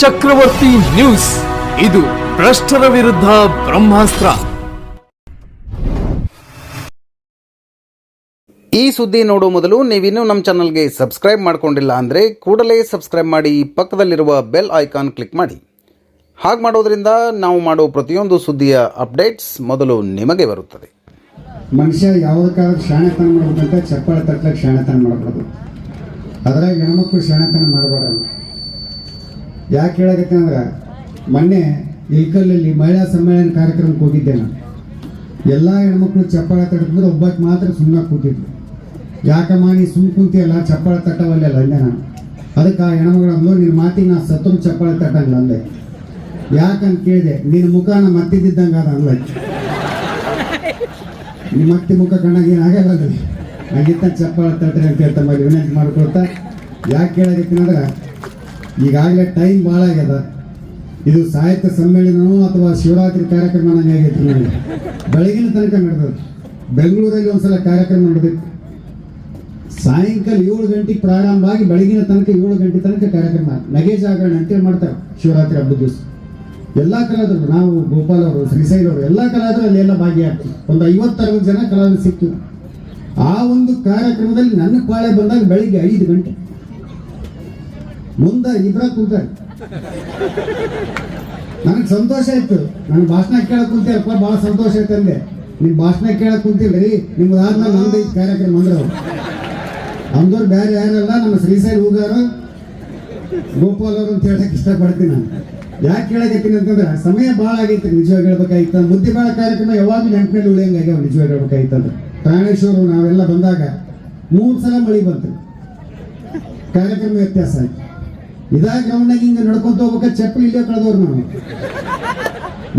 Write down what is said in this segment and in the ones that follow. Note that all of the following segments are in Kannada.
ಚಕ್ರವರ್ತಿ ನ್ಯೂಸ್. ಇದು ಭ್ರಷ್ಟರ ವಿರುದ್ಧ ಬ್ರಹ್ಮಾಸ್ತ್ರ. ಈ ಸುದ್ದಿ ನೋಡುವ ಮೊದಲು ನೀವಿನ್ನೂ ನಮ್ಮ ಚಾನಲ್ಗೆ ಸಬ್ಸ್ಕ್ರೈಬ್ ಮಾಡ್ಕೊಂಡಿಲ್ಲ ಅಂದರೆ ಕೂಡಲೇ ಸಬ್ಸ್ಕ್ರೈಬ್ ಮಾಡಿ ಪಕ್ಕದಲ್ಲಿರುವ ಬೆಲ್ ಐಕಾನ್ ಕ್ಲಿಕ್ ಮಾಡಿ. ಹಾಗೆ ಮಾಡೋದ್ರಿಂದ ನಾವು ಮಾಡೋ ಪ್ರತಿಯೊಂದು ಸುದ್ದಿಯ ಅಪ್ಡೇಟ್ಸ್ ಮೊದಲು ನಿಮಗೆ ಬರುತ್ತದೆ. ಮನುಷ್ಯ ಯಾವುದಕ್ಕಾದ್ರೂ ಶಾಣೆತನ ಮಾಡಬೇಕಂತ ಚಪ್ಪಾಳೆ ತಟ್ಲಕ್ಕೆ ಶಾಣೆತನ ಮಾಡಬಾರ್ದು. ಅದ್ರಾಗ ಹೆಣ್ಮಕ್ಳು ಶಾಣೆತನ ಮಾಡಬಾರ್ದು. ಯಾಕೆ ಹೇಳಕತ್ತೆ ಅಂದ್ರೆ, ಮೊನ್ನೆ ಇಲ್ಕಲ್ಲಲ್ಲಿ ಮಹಿಳಾ ಸಮ್ಮೇಳನ ಕಾರ್ಯಕ್ರಮಕ್ಕೆ ಹೋಗಿದ್ದೆ ನಾನು ಎಲ್ಲ ಹೆಣ್ಮಕ್ಳು ಚಪ್ಪಾಳ ತಟ್ಟಿದ್ರೆ ಒಬ್ಬಕ್ಕೆ ಮಾತ್ರ ಸುಮ್ಮನೆ ಕೂತಿದ್ರು ಯಾಕಮ್ಮ, ನೀ ಸುಮ್ಮ ಕುಂತಿಯಲ್ಲ, ಚಪ್ಪಾಳ ತಟ್ಟವಲ್ಲ ಅಂದೆ ನಾನು. ಅದಕ್ಕೆ ಆ ಹೆಣ್ಮಗಳು ಅಂದ್ಲು ನಿನ್ನ ಮಾತಿಗೆ ನಾ ಸತ್ತು ಚಪ್ಪಾಳ ತಟ್ಟಂಗಿಲ್ಲ ಅಂದೆ. ಯಾಕಂತ ಕೇಳಿದೆ ನಿನ್ನ ಮುಖ ಮುಖನ ಮತ್ತಿದ್ದಂಗೆ ಅದ ಅನ್ಲ ನಿಮ್ಮ ಮತ್ತೆ ಮುಖ ಕಣ್ಣಾಗ ಏನಾಗಲ್ಲ ಹಂಗಿತ್ತ ಚಪ್ಪಾಳ ತಟ್ರಿ ಅಂತ ಹೇಳ್ತಾ ವಿನಂತಿ ಮಾಡ್ಕೊಳ್ತಾ, ಯಾಕೆ ಕೇಳಾಗತ್ತೀನಂದ್ರೆ ಈಗಾಗಲೇ ಟೈಮ್ ಭಾಳ ಆಗ್ಯದ. ಇದು ಸಾಹಿತ್ಯ ಸಮ್ಮೇಳನವೋ ಅಥವಾ ಶಿವರಾತ್ರಿ ಕಾರ್ಯಕ್ರಮ ನಂಗೆ ಆಗೈತಿ ನನಗೆ ಬೆಳಗಿನ ತನಕ ನಡೆದದ್ದು. ಬೆಂಗಳೂರಲ್ಲಿ ಒಂದ್ಸಲ ಕಾರ್ಯಕ್ರಮ ನಡೆದಿತ್ತು. ಸಾಯಂಕಾಲ ಏಳು ಗಂಟೆಗೆ ಪ್ರಾರಂಭ ಆಗಿ ಬೆಳಗಿನ ತನಕ ಏಳು ಗಂಟೆ ತನಕ ಕಾರ್ಯಕ್ರಮ ನಗೆ ಜಾಗರಣೆ ಅಂತೇಳಿ ಮಾಡ್ತಾರೆ. ಶಿವರಾತ್ರಿ ಹಬ್ಬದ ದಿವಸ. ಎಲ್ಲ ಕಲಾವಿದರು, ನಾವು ಗೋಪಾಲ್ ಅವರು, ಶ್ರೀಶೈಲ್ ಅವರು, ಎಲ್ಲ ಕಲಾವಿದರು ಅಲ್ಲೆಲ್ಲ ಭಾಗಿಯಾಗ್ತೀವಿ ಒಂದು ಐವತ್ತರವತ್ತು ಜನ ಕಲಾವಿದರು ಸಿಕ್ತು ಆ ಒಂದು ಕಾರ್ಯಕ್ರಮದಲ್ಲಿ ನನ್ನ ಪಾಳೆ ಬಂದಾಗ ಬೆಳಿಗ್ಗೆ ಐದು ಗಂಟೆ. ಮುಂದೆ ಇಬ್ಬರ ಕೂತಾರೆ ನನಗೆ ಸಂತೋಷ ಆಯ್ತು ನನ್ನ ಭಾಷಣ ಕೇಳಕ್ ಕುಂತೀರಪ್ಪ ಭಾಳ ಸಂತೋಷ ಆಯ್ತು ಅಂದೆ ನಿಮ್ ಭಾಷಣ ಕೇಳಕ್ ಕುಂತಿಲ್ರಿ ನಿಮ್ದು ಆದ್ಮೇಲೆ ನಮ್ದು ಐತಿ ಕಾರ್ಯಕ್ರಮ ಅಂದ್ರೆ ಅಂದವ್ರು ಬೇರೆ ಯಾರಲ್ಲ, ನಮ್ಮ ಶ್ರೀಶೈಲ್ ಹೂಗಾರು ಗೋಪಾಲ್ ಅವರು ಅಂತ ಹೇಳಕ್ ಇಷ್ಟಪಡ್ತೀನಿ ನಾನು. ಯಾಕೆ ಕೇಳಕತ್ತೀನಿ ಅಂತಂದ್ರೆ, ಸಮಯ ಭಾಳ ಆಗೈತೆ ನಿಜವಾಗಿ ಹೇಳ್ಬೇಕಾಗಿತ್ತು. ಬುದ್ಧಿ ಭಾಳ ಕಾರ್ಯಕ್ರಮ ಯಾವಾಗಲೂ ನೆನಪಿನಲ್ಲಿ ಉಳಿಯಂಗೆ ಆಗ್ಯಾವ ನಿಜವಾಗಿ ಹೇಳ್ಬೇಕಾಗಿತ್ತಂದ್ರೆ. ಪ್ರಾಣೇಶ್ವರು ನಾವೆಲ್ಲ ಬಂದಾಗ ಮೂರು ಸಲ ಮಳಿ ಬಂತು. ಕಾರ್ಯಕ್ರಮ ವ್ಯತ್ಯಾಸ ಆಯ್ತು. ಇದಾಗ ಗ್ರೌಂಡ್ನಾಗ ಹಿಂಗೆ ನಡ್ಕೊಂತ ಹೋಗ್ಬೇಕ? ಚಪ್ಪಲಿ ಇಲ್ಲೇ ಕಳೆದವ್ರು ನಾವು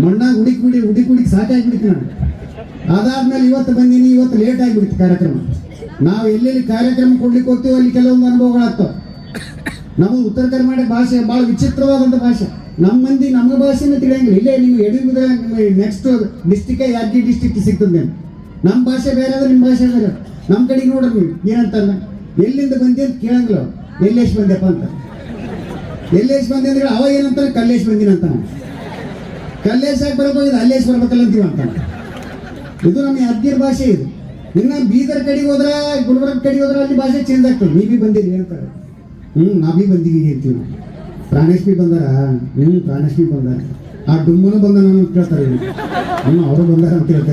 ಮಣ್ಣಾಗ ಹುಡುಕಿ ಬಿಡಿ, ಹುಡುಕಿ ಹುಡುಕಿ ಸಾಕಾಗ್ಬಿಡ್ತು ನಾನು. ಅದಾದ್ಮೇಲೆ ಇವತ್ತು ಬಂದೀನಿ, ಇವತ್ತು ಲೇಟ್ ಆಗಿಬಿಡ್ತು ಕಾರ್ಯಕ್ರಮ. ನಾವು ಎಲ್ಲೆಲ್ಲಿ ಕಾರ್ಯಕ್ರಮ ಕೊಡ್ಲಿಕ್ಕೆ ಹೋಗ್ತೀವೋ ಅಲ್ಲಿ ಕೆಲವೊಂದು ಅನುಭವಗಳಾಗ್ತವೆ ನಮ್ಮ ಉತ್ತರ ಕರ್ನಾಟಕ ಭಾಷೆ ಭಾಳ ವಿಚಿತ್ರವಾದಂಥ ಭಾಷೆ. ನಮ್ಮ ಮಂದಿ ನಮ್ಮ ಭಾಷೆನ ತಿಳಿಯಂಗಿಲ್ಲ. ಇಲ್ಲೇ ನಿಮ್ಗೆ ಎಡುಬಿದ್ರೆ ನೆಕ್ಸ್ಟ್ ಡಿಸ್ಟಿಕ್ ಯಾದಗಿರಿ ಡಿಸ್ಟಿಕ್ ಸಿಗ್ತದೆ ನಮ್ಮ ಭಾಷೆ ಬೇರೆ ಆದ್ರೆ ನಿಮ್ಮ ಭಾಷೆ ಬೇರೆ. ನಮ್ಮ ಕಡೆಗೆ ನೋಡ್ರಿ ನೀವು. ಏನಂತಲ್ಲ ಎಲ್ಲಿಂದ ಬಂದಿ ಅಂತ ಕೇಳಂಗಿಲ್ಲ ಎಲ್ಲೆಷ್ಟು ಬಂದ್ಯಪ್ಪ ಅಂತ. ಎಲ್ಲೇಶ್ ಬಂದಿ ಅಂದ್ರೆ ಅವ ಏನಂತಾನೆ? ಕಲ್ಲೇಶ್ ಬಂದಿನ ಅಂತ ಕಲ್ಲೇಶ್ ಆಗಿ ಬರಕ್ ಹೋಗಿದ್ ಅಲ್ಲೇಶ್ ಬರ್ಬೇಕಲ್ಲ ಅಂತೀವಿ ಅಂತ. ಇದು ನಮ್ಮ ಯಾದಗಿರಿ ಭಾಷೆ ಇದು. ಇನ್ನ ಬೀದರ್ ಕಡೆಗೆ ಹೋದ್ರ, ಗುಲ್ಬರ್ಗ ಕಡೆಗೆ ಹೋದ್ರ ಅಲ್ಲಿ ಭಾಷೆ ಚೇಂಜ್ ಆಗ್ತದೆ. ನೀ ಬಂದಿರಿ ಹೇಳ್ತಾರೆ. ಹ್ಮ್ ನಾ ಬಿ ಹೇಳ್ತೀವಿ. ನಾವು ಪ್ರಾಣೇಶ್ ಬಂದಾರ? ಹ್ಮ್ ಪ್ರಾಣೇಶ್ ಬಿ ಬಂದಾರ. ಆ ಡುಮ್ಮನು ಬಂದ ನಾನು ಕೇಳ್ತಾರೆ. ಹ್ಮ್, ಅವರು ಬಂದಾರ ಅಂತ ಹೇಳ್ತಾ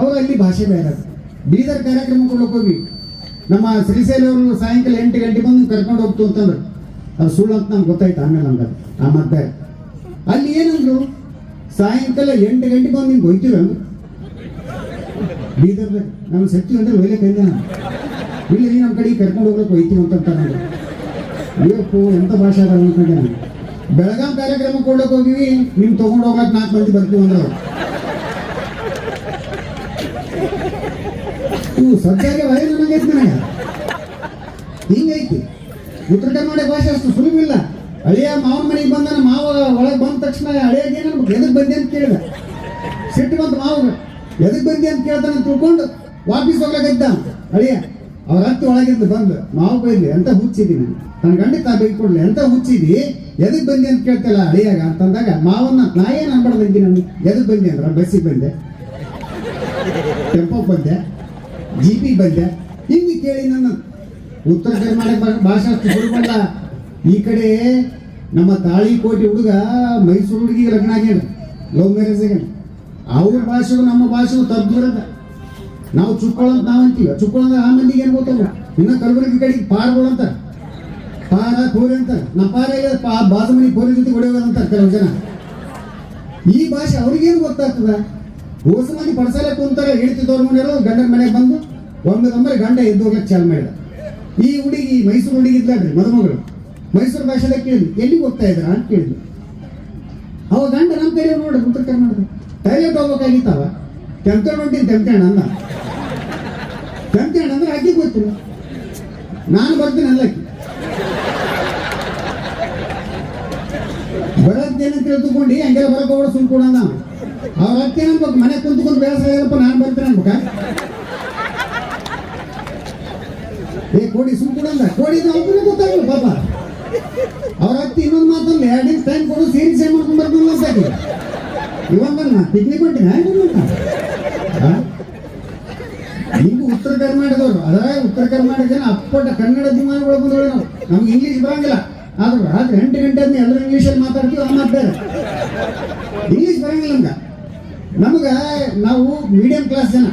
ಅವ್ರು ಅಲ್ಲಿ ಭಾಷೆ ಬೇರೆ. ಬೀದರ್ ಕಾರ್ಯಕ್ರಮ ಕೊಡಕ್ ಹೋಗಿ ನಮ್ಮ ಶ್ರೀಶೈಲ ಅವರು ಸಾಯಂಕಾಲ ಎಂಟು ಗಂಟೆ ಬಂದು ಕರ್ಕೊಂಡು ಹೋಗ್ತು ಅಂತಂದ್ರು. ಅದು ಸುಳ್ಳು ಅಂತ ನಮ್ಗೆ ಗೊತ್ತಾಯ್ತು, ಆಮೇಲೆ ನಮ್ಗೆ ಆ ಮತ್ತೆ ಅಲ್ಲಿ ಏನಂದ್ರು, ಸಾಯಂಕಾಲ ಎಂಟು ಗಂಟೆಗೆ ಬಂದು ನಿಮ್ಗೆ ಹೋಯ್ತೀವಿ ಬೀದರ್ ಬೀದರ್ದಾಗ. ನಾವು ಸತ್ತಿ ಅಂದ್ರೆ ಒಯ್ಲೆ ಇಲ್ಲ ಇಲ್ಲಿ ನಮ್ಮ ಕಡೆಗೆ ಕರ್ಕೊಂಡು ಹೋಗ್ಲಿಕ್ಕೆ ಹೋಯ್ತೀವಿ ಅಂತ ನಾನು ಅಯ್ಯಪ್ಪೋ, ಎಂತ ಭಾಷೆ ಅದ ಅನ್ಕೊಂಡೆ ನಾನು. ಬೆಳಗಾಂ ಕಾರ್ಯಕ್ರಮ ಕೊಡ್ಲಕ್ಕೆ ಹೋಗಿವಿ, ನಿಮ್ ತಗೊಂಡು ಹೋಗ್ಲಕ್ ನಾಲ್ಕು ಮಂದಿ ಬರ್ತೀವಿ ಅಂದ್ರೆ. ಸದ್ಯಕ್ಕೆ ಇವು ಸದ್ಯಾಗೆ ವಯ ನನಗೈತಿ ನನಗೆ. ಹಿಂಗೈತಿ. ಉತ್ತರ ಕರ್ನಾಟಕ ಭಾಷೆ ಅಷ್ಟು ಸುಲಭ ಇಲ್ಲ ಹಳೆಯ ಮಾವನ ಮನೆಗೆ ಬಂದ ಮಾವ ಒಳಗೆ ಬಂದ ತಕ್ಷಣ ಹಳೆಯಾಗ ಏನನ್ಬೇಕು ಎದಕ್ ಬಂದೆ ಅಂತ ಕೇಳಿದ. ಸಿಟ್ಟು ಬಂತು ಮಾವಾಗ ಎದಕ್ ಬಂದಿ ಅಂತ ಕೇಳ್ತಾನೆ ತಿಳ್ಕೊಂಡು ವಾಪಸ್ ಹೋಗ್ಲಾಗಿದ್ದ ಅಳಿಯ ಅವ್ರ ಹತ್ತಿ ಒಳಗಿಂದ ಬಂದು, ಮಾವು ಬೈದ್ಲಿ ಎಂತ ಹುಚ್ಚಿದ್ದೀನಿ ತನ್ನ ಗಂಡ ತಾ ಬೈಕೊಡ್ಲಿ ಎಂತ ಹುಚ್ಚಿದಿ? ಎದಕ್ ಬಂದಿ ಅಂತ ಕೇಳ್ತಲ್ಲ ಅಳಿಯಾಗ ಅಂತಂದಾಗ ಮಾವನ್ನ, ನಾ ಏನ್ ಅನ್ಬಾರ್ದಿ ನಾನು? ಎದಕ್ ಬಂದೆ ಅಂದ್ರೆ? ಬಸ್ಸಿಗೆ ಬಂದೆ. ಟೆಂಪೋಗೆ ಬಂದೆ. ಜಿಪಿಗೆ ಬಂದೆ. ಹಿಂಗೆ ಕೇಳಿ ನನ್ನ ಉತ್ತರ ಕರ್ನಾಟಕ ಭಾಷೆ ಅಷ್ಟು ಈ ಕಡೆ ನಮ್ಮ ತಾಳಿ ಕೋಟಿ ಹುಡುಗ ಮೈಸೂರು ಹುಡುಗಿಗೆ ಲಗ್ನ ಆಗ್ಯಾನ, ಲವ್ ಮ್ಯಾರೇಜ್ ಆಗ್ಯಾನ. ಅವ್ರ ಭಾಷೆಗೂ ನಮ್ಮ ಭಾಷೆಗೂ ತದ್ವಿರದ ನಾವು ಚುಕ್ಕೊಳ್ಳಂತ ನಾವು ಅಂತೀವಿ. ಚುಕ್ಕೊಳ್ಳಂದ್ರೆ ಆ ಮಂದಿಗೆ ಏನು ಗೊತ್ತಲ್ಲ? ಇನ್ನ ಕಲಬುರಗಿ ಕಡೆಗೆ ಪಾರ್ಗಳು ಅಂತಾರೆ. ಪಾರ ಕೋರಿ ಅಂತ ನಮ್ಮ ಪಾರ ಪಾ ಬಾಜು ಮನೆ ಕೋರಿ ಜೊತೆ ಹೊಡೆಯೋದಂತ ಕೆಲವು ಜನ. ಈ ಭಾಷೆ ಅವ್ರಿಗೇನು ಗೊತ್ತಾಗ್ತದ? ಹೋಸ ಪಡಸಾಲೆ ಕುಂತಾರೆ, ಹೇಳ್ತಿದ್ದವ್ರ ಮನೆಯವರು ಗಂಡನ ಮನೆಗೆ ಬಂದು ಒಮ್ಮೆ ಒಮ್ಮೆ ಗಂಡ ಎದ್ದು ಹೋಗ್ಲಿಕ್ಕೆ ಚಾಲು ಮಾಡಿದ. ಈ ಹುಡುಗಿ ಮೈಸೂರು ಹುಡುಗಿ ಇದ್ಲಾಡ್ರಿ ಮದುಮಗಳು. ಮೈಸೂರು ಭಾಷೆದಾಗ ಕೇಳಿದ್ವಿ ಎಲ್ಲಿಗೆ ಹೋಗ್ತಾ ಇದ್ದಾರೆ ಅಂತ ಕೇಳಿದ್ವಿ ಅವ ಗಂಡ ನಮ್ಮ ಕಡೆ ನೋಡ್ರಿ ಉತ್ತರ ಕರ್ನಾಟಕ ಟಾಯ್ಲೆಟ್ ಹೋಗ್ಬೇಕಾಗಿತ್ತವ ಕೆಂಪೇಣ ಹೊಂಟಿನ ಅಲ್ಲ ಅಂದ. ಕೆಂಪೇಣ ಅಂದ್ರೆ ಅಕ್ಕಿ ಗೊತ್ತಿಲ್ಲ. ನಾನು ಬರ್ತೀನಿ ಅಲ್ಲಕ್ಕೆ. ಬರೋದೇನಂತ ತಿಳ್ಕೊಂಡು, ಹಂಗೆಲ್ಲ ಬರಕ್ಕೆ ಹೋಗೋಣ ಕೊಡ ಅವ್ರ ಅಕ್ಕಿ ಅನ್ಬೇಕು ಮನೆ ಕುಂತ್ಕೊಂಡು ಬೇಸರ ಆಗಪ್ಪ ನಾನು ಬರ್ತೀನಿ ಅನ್ಬೇಕ ಏ ಕೋಡಿ ಸುಮ್ ಕೊಡಲ್ಲ. ಕೋಡಿ ಅವ್ರಿಗೆ ಗೊತ್ತಾಗಲ್ಲ ಪಾಪ. ಅವ್ರ ಹತ್ತಿ ಇನ್ನೊಂದು ಮಾತಲ್ಲ ಎರಡು ದಿನ ಟೈಮ್ ಕೊಡು, ಸೇರಿ ಸೇವ್ ಮಾಡ್ಕೊಂಡು ಬರ್ಕೊಂಡು ಇವಾಗ ಇವಾಗ ಪಿಕ್ನಿಕ್ ಹೊಂಟಿನ ನೀವು ಉತ್ತರ ಕರ್ನಾಟಕದವ್ರು. ಅದ್ರಾಗ ಉತ್ತರ ಕರ್ನಾಟಕ ಜನ ಅಪ್ಪಟ ಕನ್ನಡ ಅಭಿಮಾನಿಗಳು ಬಂದವರು ನಾವು. ನಮ್ಗೆ ಇಂಗ್ಲೀಷ್ ಬರಂಗಿಲ್ಲ. ಆದ್ರೆ ರಾತ್ರಿ ಎಂಟು ಗಂಟೆ ಆದ್ಮೇಲೆ ಎಲ್ಲರೂ ಇಂಗ್ಲೀಷಲ್ಲಿ ಮಾತಾಡ್ತೀವಿ ಆ ಮಾತಾಡ ಇಂಗ್ಲೀಷ್ ಬರಂಗಿಲ್ಲ ನಮ್ಗೆ. ನಮಗೆ ನಾವು ಮೀಡಿಯಂ ಕ್ಲಾಸ್ ಜನ.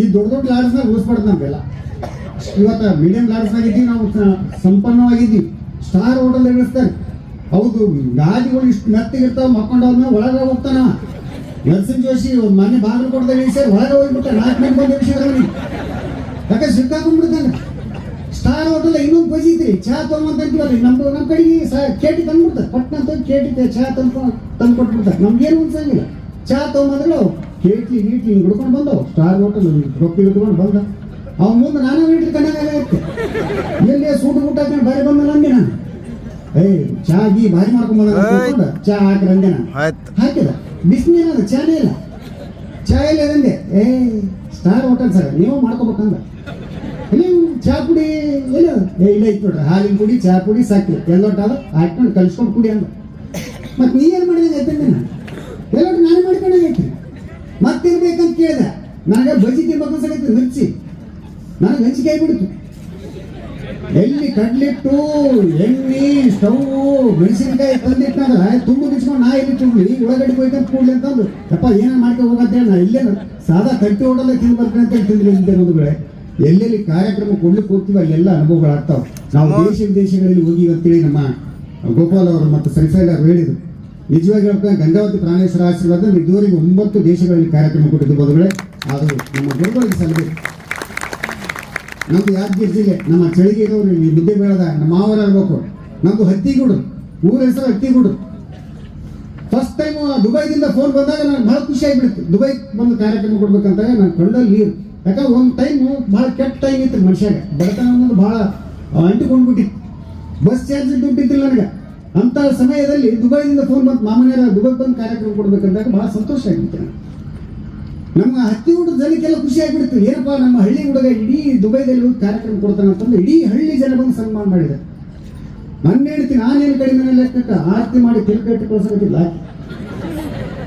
ಈ ದೊಡ್ಡ ದೊಡ್ಡ ಲಾಡ್ಸ್ನಾಗ ಉಳಿಸ್ಬಾರ್ದು ನಮ್ಗೆಲ್ಲ. ಇವತ್ತು ಮೀಡಿಯಂ ಲಾರ್ಜ್ ಆಗಿದ್ದೀವಿ, ನಾವು ಸಂಪನ್ನವಾಗಿದ್ದೀವಿ. ಸ್ಟಾರ್ ಹೋಟೆಲ್ ನಡೆಸ್ತಾರೆ ಹೌದು ಗಾದಿಗಳು ಇಷ್ಟು ಮೆತ್ತಗಿರ್ತಾವ ಮಕ್ಕೊಂಡವ್ನ ಒಳಗೆ ಹೋಗ್ತಾನ. ನರಸಿಂಹ ಜೋಶಿ ಮನೆ ಬಾಗಿಲು ಕೊಡ್ದಾಗ ಸರ್ ಒಳಗೆ ಹೋಗ್ಬಿಟ್ಟ ನಾಲ್ಕು ಮಂದಿ ಬಂದು ಇಳಿಸಿದ್ರ ಯಾಕೆ ಸಿಕ್ಕಾಕೊಂಡ್ಬಿಡ್ತಾನೆ ಸ್ಟಾರ್ ಹೋಟೆಲ್ ಇನ್ನೊಂದು ಬಜಿ ಚಹಾ ತೊಗೊಂಬಂತೀವಲ್ಲ ನಮ್ದು ನಮ್ಮ ಕಡೆಗೆ ಸ ಕೇಟಿ ತಂದ್ಬಿಡ್ತಾರೆ ಪಟ್ನ ಅಂತ ಕೇಟಿ ಚಹಾ ತಂದು ತಂದು ಕೊಟ್ಬಿಡ್ತಾರೆ. ನಮ್ಗೇನು ಅನ್ಸಂಗಿಲ್ಲ. ಚಹಾ ತೊಗೊಂಬಂದ್ರೆ ಕೇಟಿ ಕೇಟ್ಲಿ ಗೀಟ್ಲಿ ಹಿಂಗೆ ಹಿಡ್ಕೊಂಡು ಬಂದವು ಸ್ಟಾರ್ ಹೋಟೆಲ್ ರೊಕ್ಕ ಹಿಡ್ಕೊಂಡು ಬಂದ. ಅವ್ನ ಮುಂದೆ ನಾನು ಮೀಟ್ರ್ ಕಣ್ಣಾಗತ್ತೆ ಎಲ್ಲಿ ಸೂಟ್ ಊಟ ಹಾಕೊಂಡು ಬಾರಿ ಬಂದಲ್ಲ ಅಂದೆ ನಾನು. ಏಯ್ ಚಾ ಗೀ ಭಾರಿ ಮಾಡ್ಕೊಂಡ್ ಬಂದ ಚಾ ಹಾಕಿರ ಅಂದೆ ನಾನು. ಹಾಕಿದ ಬಿಸಿನೀರ ಚಾನೇ ಇಲ್ಲ. ಚಾ ಇಲ್ಲ ಅಂದೆ? ಏ ಸ್ಟಾರ್ ಹೋಟೆಲ್ ಸರ್ ನೀವು ಮಾಡ್ಕೋಬೇಕಂದ. ನೀವು ಚಾ ಪುಡಿ ಇಲ್ಲ. ಏ ಇಲ್ಲ ಇತ್ತು ನೋಡ್ರಿ. ಹಾಲಿನ ಪುಡಿ ಚಾ ಪುಡಿ ಸಾಕಿ ಎಲ್ಲೊಟ್ಟ ಅದ? ಹಾಕ್ಕೊಂಡು ಕಲ್ಸ್ಕೊಂಡು ಕುಡಿ ಅಂದ. ಮತ್ತೆ ನೀ ಏನು ಮಾಡಿದ ಐತೆ ನಾನು. ಎಲ್ಲೊಟ್ಟು ನಾನೇ ಮಾಡ್ಕೊಂಡಂಗೆ ಐತಿ ಮತ್ತಿರ್ಬೇಕಂತ ಕೇಳಿದೆ. ನನಗೆ ಬಜಿ ತಿನ್ಬೇಕು ಅನ್ಸಕೈತಿ ಮಿರ್ಚಿ. ನನಗೆ ಹೆಂಚಿಗೆ ಆಗ್ಬಿಡ್ತು. ಎಲ್ಲಿ ಕಡ್ಲಿಟ್ಟು ಎಣ್ಣೆ ಸ್ಟವ್ ಮೆಣಸಿನಕಾಯಿ ತಂದಿಟ್ಟಾಗ ತುಂಬ ಬಿಚ್ಕೊಂಡು ನಾ ಎಲ್ಲಿ ತುಂಬಿ ಒಳಗಡೆ ಹೋಯ್ತಂತ ಕೂಡ್ಲಿ ಅಂತಂದು ಅಪ್ಪ ಏನ ಮಾಡ್ಕೊ ಹೋಗಂತೇಳಿ ನಾ ಇಲ್ಲೇ ಸಾದಾ ತಟ್ಟಿ ಹೋಟೆಲ್ಲ ತಿಂದು ಬರ್ತೀನಿ ಅಂತ ತಿಂದ್ರಿ ಇಲ್ಲದೆ ಒಂದು ಕಡೆ ಎಲ್ಲೆಲ್ಲಿ ಕಾರ್ಯಕ್ರಮ ಕೊಡ್ಲಿಕ್ಕೆ ಹೋಗ್ತೀವಿ ಅಲ್ಲೆಲ್ಲ ಅನುಭವಗಳಾಗ್ತಾವ ನಾವು ದೇಶ ವಿದೇಶಗಳಲ್ಲಿ ಹೋಗಿ ಅಂತೇಳಿ ನಮ್ಮ ಗೋಪಾಲ್ ಅವರು ಮತ್ತು ಸರಿಸೈಲ್ ಅವರು ಹೇಳಿದ್ರು. ನಿಜವಾಗಿ ಹೇಳ್ತಾರೆ ಗಂಗಾವತಿ ಪ್ರಾಣೇಶ್ವರ ಆಶೀರ್ವಾದ ಇದುವರೆಗೆ ಒಂಬತ್ತು ದೇಶಗಳಲ್ಲಿ ಕಾರ್ಯಕ್ರಮ ಕೊಟ್ಟಿದ್ದು ಬದುಗಳೇ ಅದು ನಮ್ಮ ಗುರುಗಳಿಗೆ ಸಲ್ಲಬೇಕು ನಮ್ದು ಯಾದಗಿರಿ ಜಿಲ್ಲೆ ನಮ್ಮ ಚಳಿಗಿರೋರು ಮುದ್ದೆ ಬೇಡದ ನಮ್ಮ ಮಾವರ ಇರಬೇಕು ನಮ್ದು ಹತ್ತಿಗೂಡು ಊರ ಹೆಸರು ಹತ್ತಿಗೂಡು ಫಸ್ಟ್ ಟೈಮ್ ದುಬೈದಿಂದ ಫೋನ್ ಬಂದಾಗ ನಾನು ಬಹಳ ಖುಷಿ ಆಗಿಬಿಡ್ತು. ದುಬೈ ಬಂದು ಕಾರ್ಯಕ್ರಮ ಕೊಡ್ಬೇಕಂತ ನಾನು ಕಣ್ಣಲ್ಲಿ ನೀರು. ಯಾಕಂದ್ರೆ ಒಂದು ಟೈಮ್ ಭಾಳ ಕೆಟ್ಟ ಟೈಮ್ ಇತ್ತು ಮನುಷ್ಯಾಗ. ಬಡತನ ಅನ್ನೋದು ಭಾಳ ಅಂಟಿಕೊಂಡ್ಬಿಟ್ಟಿತ್ತು. ಬಸ್ ಚಾರ್ಜ್ ದುಡ್ಡಿದ್ದಿಲ್ಲ ನನಗೆ. ಅಂತ ಸಮಯದಲ್ಲಿ ದುಬೈದಿಂದ ಫೋನ್ ಬಂತು ಮಾಮನೆಯರ ದುಬೈ ಬಂದು ಕಾರ್ಯಕ್ರಮ ಕೊಡ್ಬೇಕಂದಾಗ ಭಾಳ ಸಂತೋಷ ಆಗಿತ್ತು ನಮ್ಮ ಹತ್ತಿ ಹುಡುಗ ಜನಕ್ಕೆಲ್ಲ ಖುಷಿ ಆಗಿಬಿಡ್ತು. ಏನಪ್ಪ, ನಮ್ಮ ಹಳ್ಳಿ ಹುಡುಗ ಇಡೀ ದುಬೈದಲ್ಲಿ ಹೋಗಿ ಕಾರ್ಯಕ್ರಮ ಕೊಡ್ತಾನೆ ಅಂತಂದ್ರೆ ಇಡೀ ಹಳ್ಳಿ ಜನ ಬಂದು ಸನ್ಮಾನ ಮಾಡಿದೆ. ನನ್ನ ಹೇಳ್ತಿ ನಾನೇನು ಕಡಿಮೆ ಲೆಕ್ಕಕ್ಕೆ, ಆರತಿ ಮಾಡಿ ತಿರುಗಟ್ಟಿ ಕಳ್ಸೋದಿಲ್ಲ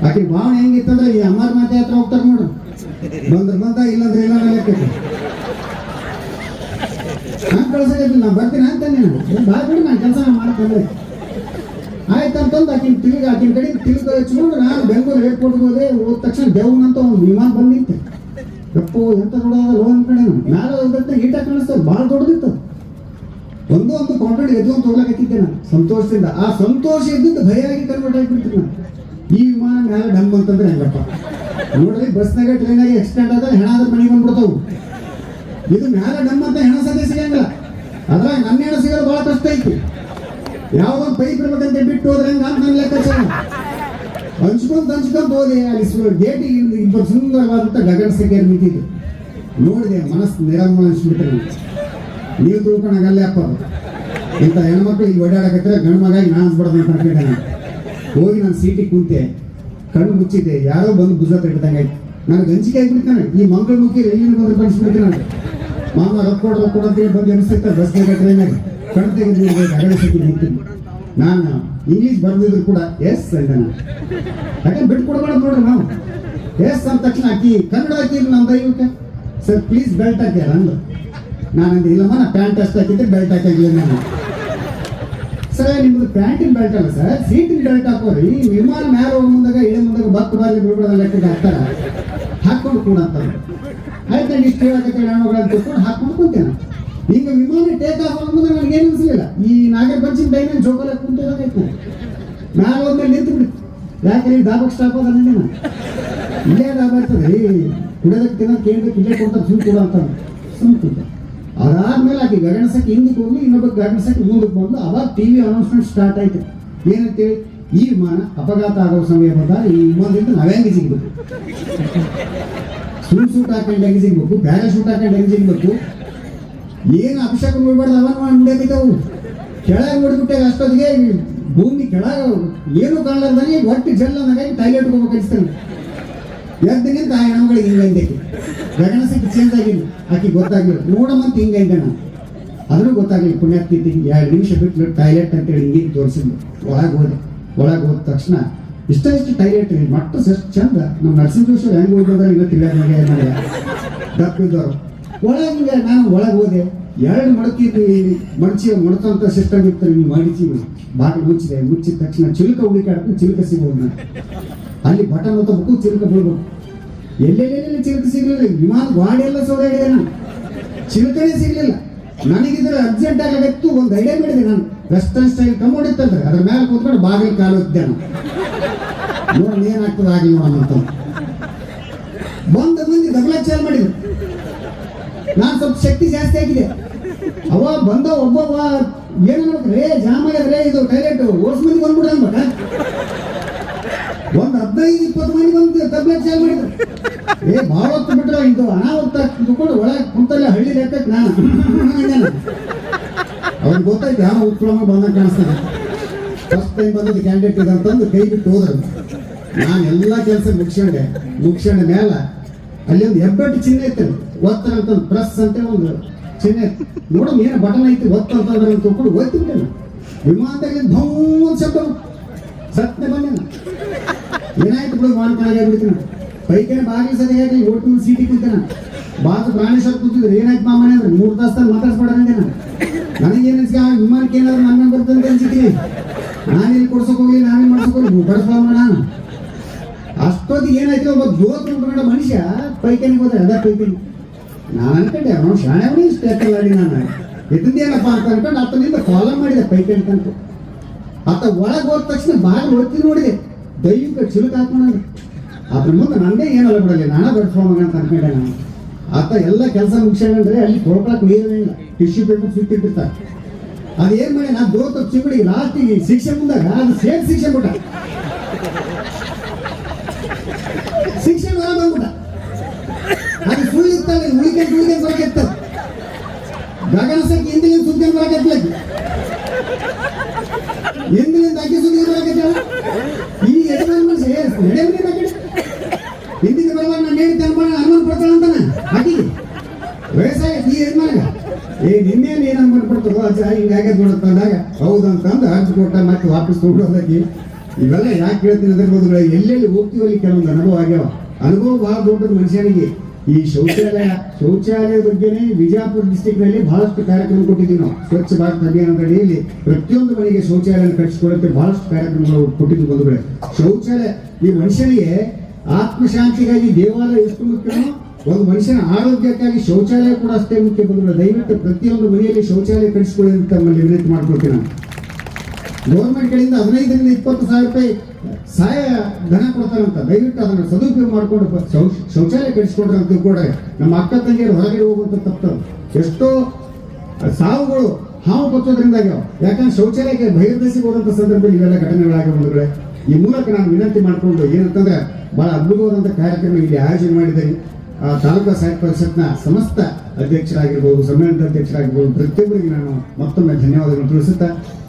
ಆಕೆ. ಭಾವನೆ ಹೆಂಗಿತ್ತಂದ್ರೆ ಈ ಅಮರನಾಥ ಹತ್ರ ಹೋಗ್ತಾರೆ ನೋಡು. ಬಂದ್ರೆ ಬಂದ, ಇಲ್ಲಾಂದ್ರೆ ಇಲ್ಲ ಅನ್ನೋ ಲೆಕ್ಕಕ್ಕೆ. ನಾನು ಕಳ್ಸೋದಿಲ್ಲ ನಾನು ಬರ್ತೀನಿ ಅಂತ ನಾನು. ಬಾ ಬಿಡಿ, ನಾನು ಕೆಲಸ ಮಾಡ್ಕೊಂಡ್ರೆ ಆಯ್ತು ಅಂತಂದು ಆಕಿನ ತಿರುಗಿ ಆಕಿನ ಕಡೆ ತಿರುಗಿ ಹಚ್ಕೊಂಡು ನಾನು ಬೆಂಗಳೂರು ಏರ್ಪೋರ್ಟ್ಗೆ ಹೋದೆ, ಹೋದ ತಕ್ಷಣ ದೇವನಂತ ಒಂದು ವಿಮಾನ ಬಂದಿತ್ತು. ಯಪ್ಪೋ, ಎಂತ ನೋಡೋದ ಲೋನ್ ಕಡೆ ಮ್ಯಾಲ ಹೋದಂತೆ ಈಟ ಕಾಣಿಸ್ತದೆ ಭಾಳ ದೊಡ್ಡದಿತ್ತು ಒಂದು ಒಂದು ಕಾಂಟ್ರಾಕ್ಟ್ ಎದ್ದು ಅಂತ ಹೋಗ್ಲಾಕತ್ತಿದ್ದೆ ನಾನು, ಸಂತೋಷದಿಂದ. ಆ ಸಂತೋಷ ಇದ್ದಿದ್ದು ಭಯ ಆಗಿ ಕನ್ವರ್ಟ್ ಆಗಿಬಿಡ್ತೀನಿ ನಾನು. ಈ ವಿಮಾನ ಮ್ಯಾಲೆ ಡಂಬ್ ಅಂತಂದ್ರೆ ಹೆಂಗಪ್ಪ? ನೋಡ್ರಿ, ಬಸ್ನಾಗ, ಟ್ರೈನಾಗ ಆಕ್ಸಿಡೆಂಟ್ ಆದ್ರೆ ಹೆಣ ಆದ್ರೆ ಮನೆಗೆ ಬಂದ್ಬಿಡ್ತಾವು. ಇದು ಮ್ಯಾಲೆ ಡಂಬ್ ಅಂತ ಹೆಣ ಸದ್ಯ ಸಿಗಂಗಿಲ್ಲ. ಅದ್ರಾಗ ನನ್ನ ಹೆಣ ಸಿಗೋದು ಭಾಳ ಕಷ್ಟ ಐತಿ. ಯಾವ್ದೊಂದು ಪೈಪ್ ಇರ್ಬೇಕಂತ ಬಿಟ್ಟು ಹೋದ್ರೆ ಅಂತ ನನ್ನ ಹಂಚ್ಕೊಂತ ಹಂಚ್ಕೊಂತ ಹೋದೆ ಅಲ್ಲಿ ಗೇಟಿಗೆ ಇಬ್ಬರು ಸುಂದರವಾದಂಥ ಗಗನ ಸಂಖ್ಯೆ ನಿಂತಿದ್ದು ನೋಡಿದೆ, ಮನಸ್ಸು ನನಗೆ. ನೀವು ತಿಳ್ಕೊಂಡಾಗಲ್ಲೇ ಅಪ್ಪ. ಇಂತ ಇಂಥ ಹೆಣ್ಮಕ್ಳು ಇಲ್ಲಿ ಓಡಾಡಕತ್ತಿರ, ಗಂಡು ಮಗ ನಾನು ಅನ್ಸ್ಬಾರ್ದು ಅಂತ ಅನ್ಕೊಂಡೆ ನಾನು. ಹೋಗಿ ನಾನು ಸೀಟಿಗೆ ಕುಂತೆ, ಕಣ್ಣು ಮುಚ್ಚಿದೆ ಯಾರೋ ಬಂದು ಗುಜ ತೆಗೆದಂಗೆ ಆಯ್ತು. ನನಗೆ ಗಂಜಿಕೆ ಆಗಿಬಿಡ್ತಾನೆ ಈ ಮಂಗಳ ಮುಖಿ ರೈಲಿನ ಬಂದ್ರೆ ಕಳಿಸ್ಬಿಡ್ತೀನಿ ನಾನು. ಮಾಮ, ರೊಕ್ಕ ಕೊಡು ರೊಕ್ಕ ಕೊಡು ಅಂತೇಳಿ ಬಂದು ಎನಿಸ್ತಿರ್ತಾರೆ ಮೇಲೆ ಕಣ್ಣು ತೆಗೆದು ನೋಡ್ಬೇಕು ಅಗಡೆ ಸತಿ ನಿಂತೀನಿ ನಾನು ಇಂಗ್ಲೀಷ್ ಬರ್ದಿದ್ರು ಕೂಡ ಎಸ್ ನಾನು ಯಾಕಂದ್ರೆ ಬಿಟ್ಟು ಕೊಡ್ಬಾರ್ದು ನೋಡ್ರಿ ನಾವು. ಎಸ್ ಅಂದ ತಕ್ಷಣ ಆಕಿ ಕನ್ನಡ ಹಾಕಿದ್ರು ನಮ್ಮ ದೈವಕ್ಕೆ ಸರ್ ಪ್ಲೀಸ್ ಬೆಲ್ಟ್ ಹಾಕ್ಯಾರ ಅಂದ್ರು. ನಾನು ಅಂದ್ರೆ ಇಲ್ಲಮ್ಮ ನಾ ಪ್ಯಾಂಟ್ ಅಷ್ಟು ಹಾಕಿದ್ರೆ ಬೆಲ್ಟ್ ಹಾಕಿಲ್ಲ ನಾನು. ಸರ್ ನಿಮ್ದು ಪ್ಯಾಂಟಿನ ಬೆಲ್ಟ್ ಅಲ್ಲ ಸರ್ ಸೀಟಿನ ಬೆಲ್ಟ್ ಹಾಕೋರಿ. ವಿಮಾನ ಮ್ಯಾಲ ಹೋಗ ಮುಂದಾಗ ಇಳೆ ಮುಂದಾಗ ಬತ್ ಬಾರಿ ಬಿಡ್ಬಿಡೋದ ಲೆಕ್ಕಕ್ಕೆ ಹಾಕ್ತಾರ. ಹಾಕೊಂಡು ಕೂಡ ಅಂತಾರೆ ಆಯ್ತು ನಾನು ಇಷ್ಟು ಹೇಳಕ್ಕೆ ಅಂತ ತಿಳ್ಕೊಂಡು ಹಾಕೊಂಡು ಕುಂತೇನೆ. ಈಗ ವಿಮಾನ ಟೇಕ್ ಆಫ್ ಅನ್ನೋದು ನನಗೆ ಏನು ಅನಿಸಲಿಲ್ಲ. ಈ ನಾಗರ ಪಂಚಮಿ ಟೈಮ್ ಜೋಕಾಲ ಕುಂತೋದಾಗೈತೆ ನಾನು ಹೋದ್ಮೇಲೆ ನಿಂತು ಬಿಡ್ತು ಯಾಕೆ ದಾಬಕ್ ಸ್ಟಾಪ್ ಅದ ನನ್ನ ನಾನು? ಇಲ್ಲೇ ದಾಬ ಇರ್ತದೆ. ಕುಡಿಯೋದಕ್ಕೆ ತಿನ್ನೋದು ಕೇಳಬೇಕು, ಇಲ್ಲೇ ಕೊಡ್ತಾರೆ ಸುಮ್ ಕೂಡ ಅಂತ ಸುಮ್ ಕುಂತ ಅದಾದ್ಮೇಲೆ ಆಕೆ ಗಗನಸಕ್ಕೆ ಹಿಂದಕ್ಕೆ ಹೋಗಿ ಇನ್ನೊಬ್ಬ ಗಗನಸಕ್ಕೆ ಮುಂದಕ್ಕೆ ಬಂದು ಅವಾಗ ಟಿ ವಿ ಅನೌನ್ಸ್ಮೆಂಟ್ ಸ್ಟಾರ್ಟ್ ಆಯ್ತು. ಏನಂತೇಳಿ? ಈ ವಿಮಾನ ಅಪಘಾತ ಆಗೋ ಸಮಯ ಬಂದಾಗ ಈ ವಿಮಾನದಿಂದ ನಾವ್ಯಾಂಗೆ ಸಿಗ್ಬೇಕು ಸುಮ್ ಸೂಟ್ ಹಾಕೊಂಡು ಹೆಂಗೆ ಸಿಗ್ಬೇಕು ಪ್ಯಾರಾಶೂಟ್ ಹಾಕೊಂಡು ಹೆಂಗೆ ಸಿಗ್ಬೇಕು ಏನು ಅಭಿಷೇಕ ನೋಡ್ಬಾರ್ದು ಅವನ್ ಮಾಡ್ಬಿಟ್ಟಿದ್ದವು ಕೆಳಗೆ ನೋಡ್ಬಿಟ್ಟೆ ಅಷ್ಟೊತ್ತಿಗೆ ಭೂಮಿ ಕೆಳಗ ಏನು ಕಾಣಲಾರ್ದಾನೆ ಒಟ್ಟು ಜಲ್ಲ ನನಗೆ ಟಾಯ್ಲೆಟ್ ಹೋಗ್ಬೇಕು ಅನಿಸ್ತಾನೆ ಎದ್ದು ನಿಂತ ಆ ಹೆಣ್ಮಗಳಿಗೆ ಹಿಂಗೈತೆ ಗಗನ ಸಿಕ್ಕಿ ಚೇಂಜ್ ಆಗಿಲ್ಲ ಆಕೆ ಗೊತ್ತಾಗಿಲ್ಲ. ನೋಡಮಂತ ಹಿಂಗೈತೆ ನಾನು. ಅದನ್ನು ಗೊತ್ತಾಗಲಿಲ್ಲ ಪುಣ್ಯಾತ್ಕಿತಿ ಎರಡು ನಿಮಿಷ ಬಿಟ್ಟು ಟಾಯ್ಲೆಟ್ ಅಂತೇಳಿ ಹಿಂಗೆ ತೋರಿಸಿದ್ಲು. ಒಳಗೆ ಹೋದೆ. ಒಳಗೆ ಹೋದ ತಕ್ಷಣ ಇಷ್ಟ ಇಷ್ಟು ಟಾಯ್ಲೆಟ್ ಮಟ್ಟ ಸಷ್ಟು ಚಂದ. ನಮ್ಮ ನರ್ಸಿಂಗ್ ಜೋಶಿ ಹೆಂಗೆ ಹೋಗ್ಬೋದ್ರೆ ಇನ್ನೂ ತಿಳಿಯೋದು ನನಗೆ ಒಳಗೆ ನಾನು ಒಳಗೆ ಹೋದೆ ಎರಡು ಮಡಕಿ ಮಡಚಿ ಮಡತಂತ ಸಿಸ್ಟಮ್ ಇತ್ತು ನೀವು ಮಡಿಚಿ ಬಾಗಿಲು ಮುಚ್ಚಿದೆ. ಮುಚ್ಚಿದ ತಕ್ಷಣ ಚಿಲುಕ ಹುಡುಕಾಡ್ತೀನಿ ಚಿಲುಕ ಸಿಗೋದು ನಾನು. ಅಲ್ಲಿ ಬಟನ್ ಹೊತ್ತಬೇಕು ಚಿಲುಕ ಬೀಳ್ಬೇಕು ಎಲ್ಲೆಲ್ಲೆಲ್ಲಿ ಚಿಲುಕ ಸಿಗಲಿಲ್ಲ? ವಿಮಾನ ಗಾಡಿ ಎಲ್ಲ ಸೋದಾಡಿದೆ ನಾನು. ಚಿಲುಕನೇ ಸಿಗಲಿಲ್ಲ. ನನಗಿದ್ರೆ ಅರ್ಜೆಂಟ್ ಆಗಬೇಕು ಒಂದು ಐಡಿಯಾ ಮಾಡಿದೆ ನಾನು. ವೆಸ್ಟರ್ನ್ ಸ್ಟೈಲ್ ಕಮೋಡ್ ಅದ್ರ ಮೇಲೆ ಕೂತ್ಕೊಂಡು ಬಾಗಿಲು ಕಾಲು ಇದ್ದೆ ನಾನು. ನೋಡೋಣ ಏನಾಗ್ತದೆ ಆಗಲಿ ನೋಡೋಣ ಅಂತ. ಬಂದ ಮಂದಿ ದಗಲ ಚಾಲ್ ಮಾಡಿದ್ರು. ನಾನು ಸ್ವಲ್ಪ ಶಕ್ತಿ ಜಾಸ್ತಿ ಆಗಿದೆ. ಅವ ಬಂದ ಒಬ್ಬೊಬ್ಬ ಏನು ರೇ, ಜಾಮ್ ರೇ, ಇದು ಟೈಲೆಟ್ ಓಸ್ ಮಂದಿ ಬಂದ್ಬಿಡ ಅನ್ಬೇಕ? ಒಂದ್ ಹದಿನೈದು, ಇಪ್ಪತ್ತು ಮಂದಿ ಬಂದು ತಬ್ಲ ಚಾಲ್ ಮಾಡಿದ್ರು. ಏ, ಭಾಳ ಹೊತ್ತು ಬಿಟ್ರ, ಇದು ಅನಾಹುತ ತಗೊಂಡು ಒಳಗೆ ಕುಂತಲ್ಲ ಹಳ್ಳಿ ಲೆಕ್ಕಕ್ಕೆ ನಾನು. ಅವ್ರಿಗೆ ಗೊತ್ತಾಯ್ತು, ಯಾವ ಉತ್ಕ್ರಮ ಬಂದ ಕಾಣಿಸ್ತಾನೆ ಫಸ್ಟ್ ಟೈಮ್ ಬಂದದ್ದು ಕ್ಯಾಂಡಿಡೇಟ್ ಇದೆ ಅಂತಂದು ಕೈ ಬಿಟ್ಟು ಹೋದ್ರು. ನಾನು ಎಲ್ಲ ಕೆಲಸ ಮುಗಿಸ್ಕೊಂಡೆ. ಮುಗಿಸ್ಕೊಂಡ ಮೇಲೆ ಅಲ್ಲಿ ಒಂದು ಹೆಬ್ಬೆಟ್ಟು ಚಿಹ್ನೆ ಇತ್ತು ಒತ್ತ ಅಂತ ಪ್ರೆಸ್ ಅಂತ ಒಂದು ಚಿಹ್ನೆ ಇತ್ತು ನೋಡಮ್ ಏನು ಬಟನ್ ಐತಿ ಒತ್ತ ಅಂತಂದ್ರೆ ಅಂತ ತಿಳ್ಕೊಂಡು ಓದ್ತಿದ್ದೆ ನಾನು. ಅಂತ ಶಬ್ದ ಸತ್ನೆ ಬಂದೆ ಏನಾಯ್ತು ಬಿಡು ವಿಮಾನ ಕೆಳಗೆ ಆಗ್ಬಿಡ್ತೀನಿ ಪೈಕೇನೆ ಬಾಗಿಲು ಸರಿಯಾಗಿ ಓಟ್ ಸೀಟಿಗೆ ಕುಂತೆ ನಾನು. ಪ್ರಾಣಿ ಸರ್ ಕೂತಿದ್ರು. ಏನಾಯ್ತು ಮಾಮನೆ ಅಂದ್ರೆ, ಮೂರು ತಾಸಲ್ಲಿ ಮಾತಾಡ್ಸ್ಬೇಡ ಅಂದೆ ನಾನು. ನನಗೇನು ಅನ್ಸಿಕೆ, ಆ ವಿಮಾನಕ್ಕೆ ಏನಾದ್ರು ನನ್ನ ಬರ್ತಂತ ಅನ್ಸಿದ್ದೀನಿ ನಾನು ಇಲ್ಲಿ ಹೋಗಿ ನಾನೇ ಮಾಡ್ಸಕ್ ಹೋಗಿ ಬಡಿಸ್ಬಾರ ನಾನು. ಅಷ್ಟೊತ್ತಿಗೆ ಏನಾಯ್ತು ಒಬ್ಬ ಜೋತ್ ಉಂಟು ಮನುಷ್ಯ ಪೈಕೇನಿಗೆ ಹೋದ್ರೆ ಅದ ಪೈಕನಿ. ನಾನು ಅನ್ಕೊಂಡೆ, ಅವನು ಶಾಣೆವನೇ ಇಷ್ಟ ಆಡಿ ನಾನು. ಎದ್ದೇನಪ್ಪ ಅಂತ ಅನ್ಕೊಂಡು ಆತನಿಂದ ಫಾಲೋ ಮಾಡಿದೆ ಪೈಕನ್ ಕಂತು ಆತ ಒಳಗೆ ಹೋದ ತಕ್ಷಣ ಬಾಗಿಲು ಹೊತ್ತಿ ನೋಡಿದೆ, ದೈವಿಕ ಚಿಲುಕ ಹಾಕೊಂಡ್ರೆ ಅದ್ರ ಮುಂದೆ ನಂದೇ ಏನಲ್ಲ ಬಿಡಲಿ, ನಾನೇ ಬಡ್ಸ್ಕೊಂಬ ಅಂತ ಅನ್ಕೊಂಡೆ ನಾನು. ಆತ ಎಲ್ಲ ಕೆಲಸ ಮುಗಿಸ್ಕೊಂಡ್ರೆ ಅಲ್ಲಿ ತೊಳ್ಕೊಳಕ್ ನೀರೇ ಇಲ್ಲ ಟಿಶ್ಯೂ ಪೇಪರ್ ಸುತ್ತಿಟ್ಟಿರ್ತಾರೆ ಅದೇನ್ ಮಾಡಿ, ನಾನು ದೋತ ಚಿಕ್ಕಡಿಗೆ ಲಾಸ್ಟಿಗೆ ಶಿಕ್ಷೆ ಮುಂದಾಗ, ಅದು ಸೇಮ್ ಶಿಕ್ಷೆ ಬಿಟ್ಟ ಶಿಕ್ಷೆ ಹೊರ ಅದು ಇರ್ತಾವೆ ಉಳಿಕೆ ಉಳಿಕೆ ಬರಕೆತ್ತ ಗಗನಸಕ್ಕೆ ಹಿಂದಿನ ಸುದ್ದಿ ಬರಕೆತ್ತಲಕ್ಕೆ ಹಿಂದಿನಿಂದ ಅಕ್ಕಿ ಸುದ್ದಿ ಈ ನಡೆಯಮನಿ ಕಡೆ ಹಿಂದಿನ ಬರವಾಗ ನಾನು ಹೇಳಿ ಅನುಮಾನ ಅನುಮಾನ ಪಡ್ತಾಳ ಅಂತಾನೆ ಆಕಿಗೆ ವಯಸ್ಸಾಗ ಈ ಯಜಮಾನಗ. ಏ, ನಿನ್ನೇನು ಏನು ಅನುಮಾನ ಪಡ್ತಾರೋ ಅಜ್ಜ ಹಿಂಗಾಗ್ಯದ ನೋಡತ್ತ ಅಂದಾಗ ಹೌದಂತಂದು ಅರ್ಜಿ ಕೊಟ್ಟ ಮತ್ತೆ ವಾಪಸ್ ತಗೊಂಡೋದಾಗಿ ಇವೆಲ್ಲ ಯಾಕೆ ಹೇಳ್ತೀನಿ ಅಂದ್ರೆ ಗೊತ್ತಿಲ್ಲ ಎಲ್ಲೆಲ್ಲಿ ಹೋಗ್ತೀವಲ್ಲಿ ಕೆಲವೊಂದು ಅನುಭವ ಆಗ್ಯಾವ. ಅನುಭವ ಬಹಳ ದೊಡ್ಡದು ಮನುಷ್ಯನಿಗೆ. ಈ ಶೌಚಾಲಯ ಶೌಚಾಲಯ ಬಗ್ಗೆನೇ ವಿಜಯಪುರ ಡಿಸ್ಟಿಕ್ನಲ್ಲಿ ಬಹಳಷ್ಟು ಕಾರ್ಯಕ್ರಮ ಕೊಟ್ಟಿದ್ದೀವಿ ನಾವು. ಸ್ವಚ್ಛ ಭಾರತ ಅಭಿಯಾನದ ಅಡಿಯಲ್ಲಿ ಪ್ರತಿಯೊಂದು ಮನೆಗೆ ಶೌಚಾಲಯ ಕಟ್ಟಿಸಿಕೊಳ್ಳಕ್ಕೆ ಬಹಳಷ್ಟು ಕಾರ್ಯಕ್ರಮಗಳು ಕೊಟ್ಟಿದ್ದು ಬಂಧುಗಳೇ ಶೌಚಾಲಯ, ಈ ಮನುಷ್ಯನಿಗೆ ಆತ್ಮಶಾಂತಿಗಾಗಿ ದೇವಾಲಯ ಎಷ್ಟು ಮುಖ್ಯನೋ ಒಂದು ಮನುಷ್ಯನ ಆರೋಗ್ಯಕ್ಕಾಗಿ ಶೌಚಾಲಯ ಕೂಡ ಅಷ್ಟೇ ಮುಖ್ಯ ಬಂಧುಗಳು ದಯವಿಟ್ಟು ಪ್ರತಿಯೊಂದು ಮನೆಯಲ್ಲಿ ಶೌಚಾಲಯ ಕಟ್ಟಿಸಿಕೊಳ್ಳಿ ಅಂತ ತಮ್ಮಲ್ಲಿ ವಿನಂತಿ ಮಾಡ್ಕೊಳ್ತೀನಿ ನಾನು. ಗೌರ್ಮೆಂಟ್ ಕಡೆಯಿಂದ ಹದಿನೈದರಿಂದ ಇಪ್ಪತ್ತು ಸಾವಿರ ರೂಪಾಯಿ ಸಹಾಯ ಧನ ಕೊಡ್ತಾರಂತ. ದಯವಿಟ್ಟು ಅದನ್ನು ಸದುಪಯೋಗ ಮಾಡಿಕೊಂಡು ಶೌಚಾಲಯ ಕಟ್ಟಿಸ್ಕೊಂಡ್ರೆ ಅಂತ ಕೂಡ ನಮ್ಮ ಅಕ್ಕ ತಂಗಿಯರು ಹೊರಗಡೆ ಹೋಗುವಂತ ತಪ್ಪು. ಎಷ್ಟೋ ಸಾವುಗಳು ಹಾವು ಕೊಚ್ಚೋದ್ರಿಂದ ಯಾಕಂದ್ರೆ ಶೌಚಾಲಯಕ್ಕೆ ಬಹಿರ್ದಿಸಿ ಹೋದಂತ ಸಂದರ್ಭದಲ್ಲಿ ಇವೆಲ್ಲ ಘಟನೆಗಳಾಗಿ ಬಂದ್ರೆ ಈ ಮೂಲಕ ನಾನು ವಿನಂತಿ ಮಾಡಿಕೊಂಡು ಏನಂತಂದ್ರೆ ಬಹಳ ಅದ್ಭುತವಾದಂಥ ಕಾರ್ಯಕ್ರಮ ಇಲ್ಲಿ ಆಯೋಜನೆ ಮಾಡಿದ್ದೇನೆ ಆ ತಾಲೂಕಾ ಸಾಹಿತ್ಯ ಪರಿಷತ್ನ ಸಮಸ್ತ ಅಧ್ಯಕ್ಷರಾಗಿರ್ಬೋದು, ಸಮ್ಮೇಳನದ ಅಧ್ಯಕ್ಷರಾಗಿರ್ಬೋದು ಪ್ರತಿಯೊಬ್ಬರಿಗೆ ನಾನು ಮತ್ತೊಮ್ಮೆ ಧನ್ಯವಾದಗಳನ್ನು ತಿಳಿಸುತ್ತಾ